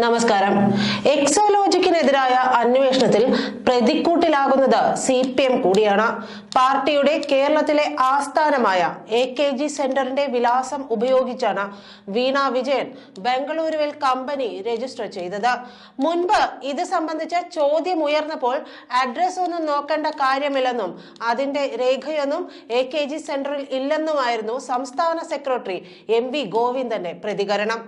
നമസ്കാരം. എക്സോലോജിക്കിനെതിരായ അന്വേഷണത്തിൽ പ്രതിക്കൂട്ടിലാകുന്നത് C P M കൂടിയാണ്. പാർട്ടിയുടെ കേരളത്തിലെ ആസ്ഥാനമായ എ കെ ജി സെന്ററിന്റെ വിലാസം ഉപയോഗിച്ചാണ് വീണ വിജയൻ ബംഗളൂരുവിൽ കമ്പനി രജിസ്റ്റർ ചെയ്തത്. മുൻപ് ഇത് സംബന്ധിച്ച ചോദ്യം ഉയർന്നപ്പോൾ അഡ്രസ് ഒന്നും നോക്കേണ്ട കാര്യമില്ലെന്നും അതിന്റെ രേഖയൊന്നും എ കെ ജി സെന്ററിൽ ഇല്ലെന്നുമായിരുന്നു സംസ്ഥാന സെക്രട്ടറി എം വി ഗോവിന്ദന്റെ പ്രതികരണം.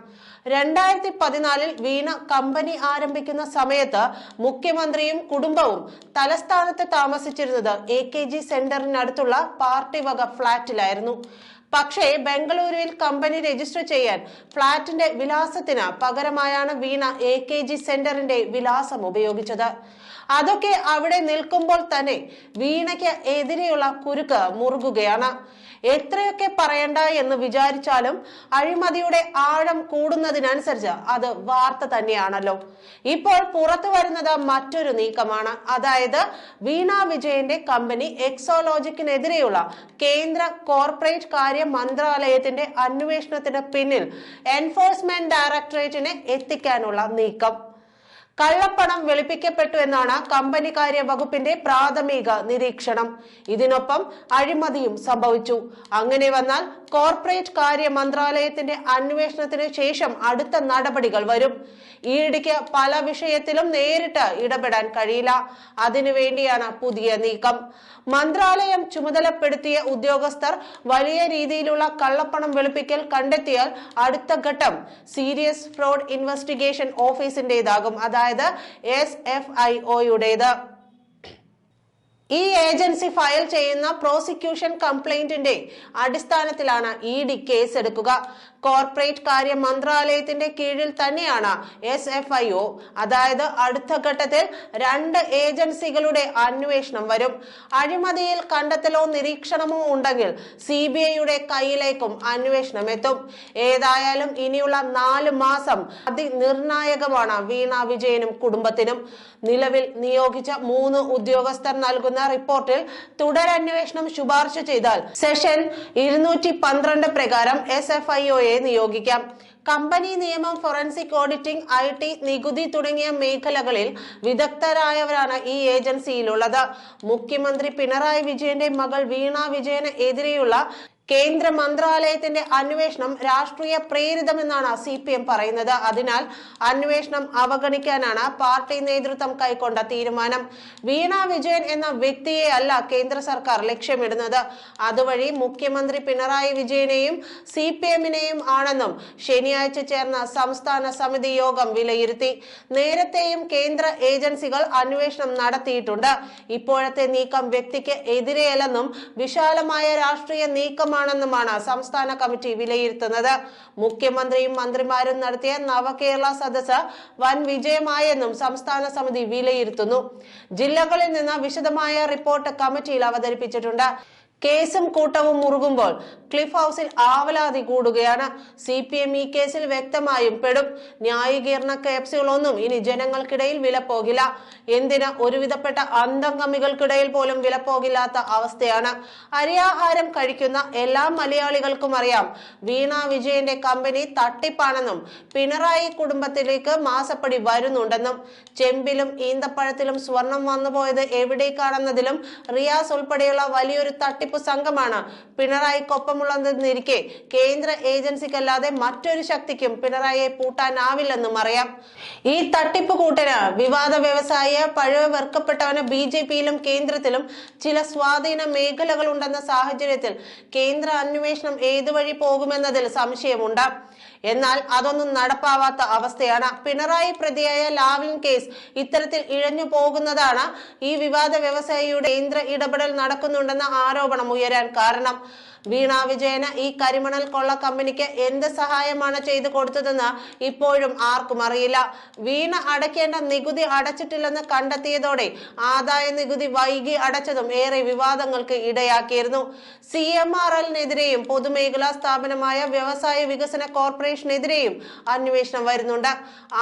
രണ്ടായിരത്തി പതിനാലിൽ വീണ കമ്പനി ആരംഭിക്കുന്ന സമയത്ത് മുഖ്യമന്ത്രിയും കുടുംബവും തലസ്ഥാനത്ത് താമസിച്ചിരുന്നത് എ കെ ജി സെന്ററിനടുത്തുള്ള പാർട്ടി വക ഫ്ളാറ്റിലായിരുന്നു. പക്ഷേ ബംഗളൂരുവിൽ കമ്പനി രജിസ്റ്റർ ചെയ്യാൻ ഫ്ളാറ്റിന്റെ വിലാസത്തിന് പകരമായാണ് വീണ എ കെ ജി സെന്ററിന്റെ വിലാസം ഉപയോഗിച്ചത്. അതൊക്കെ അവിടെ നിൽക്കുമ്പോൾ തന്നെ വീണയ്ക്ക് എതിരെയുള്ള കുരുക്ക് മുറുകുകയാണ്. എത്രയൊക്കെ പറയണ്ട എന്ന് വിചാരിച്ചാലും അഴിമതിയുടെ ആഴം കൂടുന്നതിനനുസരിച്ച് അത് വാർത്ത തന്നെയാണല്ലോ. ഇപ്പോൾ പുറത്തു വരുന്നത് മറ്റൊരു നീക്കമാണ്. അതായത് വീണ വിജയന്റെ കമ്പനി എക്സോലോജിക്കിനെതിരെയുള്ള കേന്ദ്ര കോർപ്പറേറ്റ് കാര്യ മന്ത്രാലയത്തിന്റെ അന്വേഷണത്തിന് പിന്നിൽ എൻഫോഴ്സ്മെന്റ് ഡയറക്ടറേറ്റിനെ എത്തിക്കാനുള്ള നീക്കം. കള്ളപ്പണം വെളുപ്പിക്കപ്പെട്ടു എന്നാണ് കമ്പനി കാര്യ വകുപ്പിന്റെ പ്രാഥമിക നിരീക്ഷണം. ഇതിനൊപ്പം അഴിമതിയും സംഭവിച്ചു. അങ്ങനെ വന്നാൽ കോർപ്പറേറ്റ് കാര്യ മന്ത്രാലയത്തിന്റെ അന്വേഷണത്തിന് ശേഷം അടുത്ത നടപടികൾ വരും. ഈയിടയ്ക്ക് പല വിഷയത്തിലും നേരിട്ട് ഇടപെടാൻ കഴിയില്ല. അതിനുവേണ്ടിയാണ് പുതിയ നീക്കം. മന്ത്രാലയം ചുമതലപ്പെടുത്തിയ ഉദ്യോഗസ്ഥർ വലിയ രീതിയിലുള്ള കള്ളപ്പണം വെളുപ്പിക്കൽ കണ്ടെത്തിയാൽ അടുത്ത ഘട്ടം സീരിയസ് ഫ്രോഡ് ഇൻവെസ്റ്റിഗേഷൻ ഓഫീസിന്റേതാകും. അതായത് എസ് എഫ് ഐ ഒയുടേത്. ഈ ഏജൻസി ഫയൽ ചെയ്യുന്ന പ്രോസിക്യൂഷൻ കംപ്ലൈന്റിന്റെ അടിസ്ഥാനത്തിലാണ് ഇ ഡി കേസ് എടുക്കുക. കോർപ്പറേറ്റ് കാര്യ മന്ത്രാലയത്തിന്റെ കീഴിൽ തന്നെയാണ് എസ് എഫ് ഐ ഒ അതായത് അടുത്ത ഘട്ടത്തിൽ രണ്ട് ഏജൻസികളുടെ അന്വേഷണം വരും. അഴിമതിയിൽ കണ്ടെത്തലോ നിരീക്ഷണമോ ഉണ്ടെങ്കിൽ സി ബി ഐയുടെ കയ്യിലേക്കും അന്വേഷണം എത്തും. ഏതായാലും ഇനിയുള്ള നാല് മാസം അതിനിർണായകമാണ് വീണ വിജയനും കുടുംബത്തിനും. നിലവിൽ നിയോഗിച്ച മൂന്ന് ഉദ്യോഗസ്ഥർ നൽകുന്ന റിപ്പോർട്ടിൽ തുടരന്വേഷണം ശുപാർശ ചെയ്താൽ സെഷൻ ഇരുന്നൂറ്റി പന്ത്രണ്ട് പ്രകാരം എസ് എഫ് ഐ ഒയെ നിയോഗിക്കാം. കമ്പനി നിയമം ഫോറൻസിക് ഓഡിറ്റിംഗ് ഐ ടി നികുതി തുടങ്ങിയ മേഖലകളിൽ വിദഗ്ധരായവരാണ് ഈ ഏജൻസിയിലുള്ളത്. മുഖ്യമന്ത്രി പിണറായി വിജയന്റെ മകൾ വീണ വിജയന് എതിരെയുള്ള കേന്ദ്ര മന്ത്രാലയത്തിന്റെ അന്വേഷണം രാഷ്ട്രീയ പ്രേരിതമെന്നാണ് സി പി എം പറയുന്നത്. അതിനാൽ അന്വേഷണം അവഗണിക്കാനാണ് പാർട്ടി നേതൃത്വം കൈക്കൊണ്ട തീരുമാനം. വീണ വിജയൻ എന്ന വ്യക്തിയെ അല്ല കേന്ദ്ര സർക്കാർ ലക്ഷ്യമിടുന്നത്. അതുവഴി മുഖ്യമന്ത്രി പിണറായി വിജയനെയും സി പി എമ്മിനെയും ആണെന്നും ശനിയാഴ്ച ചേർന്ന സംസ്ഥാന സമിതി യോഗം വിലയിരുത്തി. നേരത്തെയും കേന്ദ്ര ഏജൻസികൾ അന്വേഷണം നടത്തിയിട്ടുണ്ട്. ഇപ്പോഴത്തെ നീക്കം വ്യക്തിക്ക് എതിരെയല്ലെന്നും വിശാലമായ രാഷ്ട്രീയ നീക്കമാണെന്നുമാണ് സംസ്ഥാന കമ്മിറ്റി വിലയിരുത്തുന്നത്. മുഖ്യമന്ത്രിയും മന്ത്രിമാരും നടത്തിയ നവകേരള സദസ് വൻ വിജയമായെന്നും സംസ്ഥാന സമിതി വിലയിരുത്തുന്നു. ജില്ലകളിൽ നിന്ന് വിശദമായ റിപ്പോർട്ട് കമ്മിറ്റിയിൽ അവതരിപ്പിച്ചിട്ടുണ്ട്. കേസും കൂട്ടവും മുറുകുമ്പോൾ ക്ലിഫ് ഹൗസിൽ ആവലാതി കൂടുകയാണ്. സി പി എം ഈ കേസിൽ വ്യക്തമായും പെടും. ന്യായീകരണ കേപ്സുകളൊന്നും ഇനി ജനങ്ങൾക്കിടയിൽ വില പോകില്ല എന്തിന് ഒരുവിധപ്പെട്ട അന്തംഗമികൾക്കിടയിൽ പോലും വില പോകില്ലാത്ത അവസ്ഥയാണ്. അരിയാഹാരം കഴിക്കുന്ന എല്ലാ മലയാളികൾക്കും അറിയാം. വീണ വിജയന്റെ കമ്പനി തട്ടിപ്പാണെന്നും പിണറായി കുടുംബത്തിലേക്ക് മാസപ്പടി വരുന്നുണ്ടെന്നും ചെമ്പിലും ഈന്തപ്പഴത്തിലും സ്വർണം വന്നുപോയത് എവിടേക്കാണെന്നതിലും റിയാസ് ഉൾപ്പെടെയുള്ള വലിയൊരു തട്ടിപ്പ് സംഘമാണ്. പിണറായിക്കൊപ്പമുള്ളതെന്നിരിക്കെ കേന്ദ്ര ഏജൻസിക്കല്ലാതെ മറ്റൊരു ശക്തിക്കും പിണറായിയെ പൂട്ടാനാവില്ലെന്നും അറിയാം. ഈ തട്ടിപ്പ് കൂട്ടന് വിവാദ വ്യവസായ പഴയ വെറുക്കപ്പെട്ടവന് ബി ജെ പിയിലും കേന്ദ്രത്തിലും ചില സ്വാധീന മേഖലകൾ ഉണ്ടെന്ന സാഹചര്യത്തിൽ കേന്ദ്ര അന്വേഷണം ഏതുവഴി പോകുമെന്നതിൽ സംശയമുണ്ട്. എന്നാൽ അതൊന്നും നടപ്പാവാത്ത അവസ്ഥയാണ്. പിണറായി പ്രതിയായ ലാവ്ലിൻ കേസ് ഇത്തരത്തിൽ ഇഴഞ്ഞു പോകുന്നതാണ് ഈ വിവാദ വ്യവസായിയുടെ കേന്ദ്ര ഇടപെടൽ നടക്കുന്നുണ്ടെന്ന ആരോപണം. ഉയരാൻ കാരണം വീണ വിജയന് ഈ കരിമണൽ കൊള്ള കമ്പനിക്ക് എന്ത് സഹായമാണ് ചെയ്തു കൊടുത്തതെന്ന് ഇപ്പോഴും ആർക്കും അറിയില്ല. വീണ അടയ്ക്കേണ്ട നികുതി അടച്ചിട്ടില്ലെന്ന് കണ്ടെത്തിയതോടെ ആദായ നികുതി വൈകി അടച്ചതും ഏറെ വിവാദങ്ങൾക്ക് ഇടയാക്കിയിരുന്നു. സി എം ആർ എല്ലിനെതിരെയും പൊതുമേഖലാ സ്ഥാപനമായ വ്യവസായ വികസന കോർപ്പറേഷനെതിരെയും അന്വേഷണം വരുന്നുണ്ട്.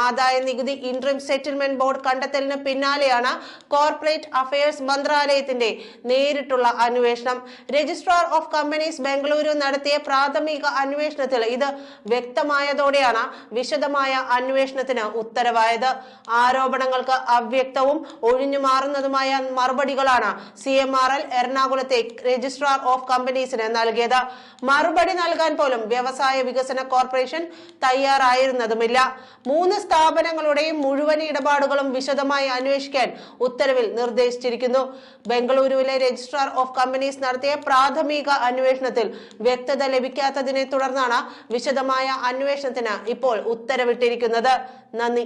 ആദായ നികുതി ഇൻട്രീം സെറ്റിൽമെന്റ് ബോർഡ് കണ്ടെത്തലിന് പിന്നാലെയാണ് കോർപ്പറേറ്റ് അഫയേഴ്സ് മന്ത്രാലയത്തിന്റെ നേരിട്ടുള്ള അന്വേഷണം. Registrar of companies companies Bengaluru നടത്തിയ പ്രാഥമിക അന്വേഷണത്തിൽ ഇത് വ്യക്തമായതോടെയാണ് വിശദമായ അന്വേഷണത്തിന് ഉത്തരവായത്. ആരോപണങ്ങൾക്ക് അവ്യക്തവും ഒഴിഞ്ഞു മാറുന്നതുമായ മറുപടികളാണ് സി എം ആർ എൽ എറണാകുളത്തെ രജിസ്ട്രാർ ഓഫ് കമ്പനീസിന് നൽകിയത്. മറുപടി നൽകാൻ പോലും വ്യവസായ വികസന കോർപ്പറേഷൻ തയ്യാറായിരുന്നതുമില്ല. മൂന്ന് സ്ഥാപനങ്ങളുടെയും മുഴുവൻ ഇടപാടുകളും വിശദമായി അന്വേഷിക്കാൻ ഉത്തരവിൽ നിർദ്ദേശിച്ചിരിക്കുന്നു. ബംഗളൂരുവിലെ രജിസ്ട്രാർ ഓഫ് കമ്പനീസ് നടത്തിയ പ്രാഥമിക അന്വേഷണത്തിൽ വ്യക്തത ലഭിക്കാത്തതിനെ തുടർന്നാണ് വിശദമായ അന്വേഷണത്തിന് ഇപ്പോൾ ഉത്തരവിട്ടിരിക്കുന്നത്. നന്ദി.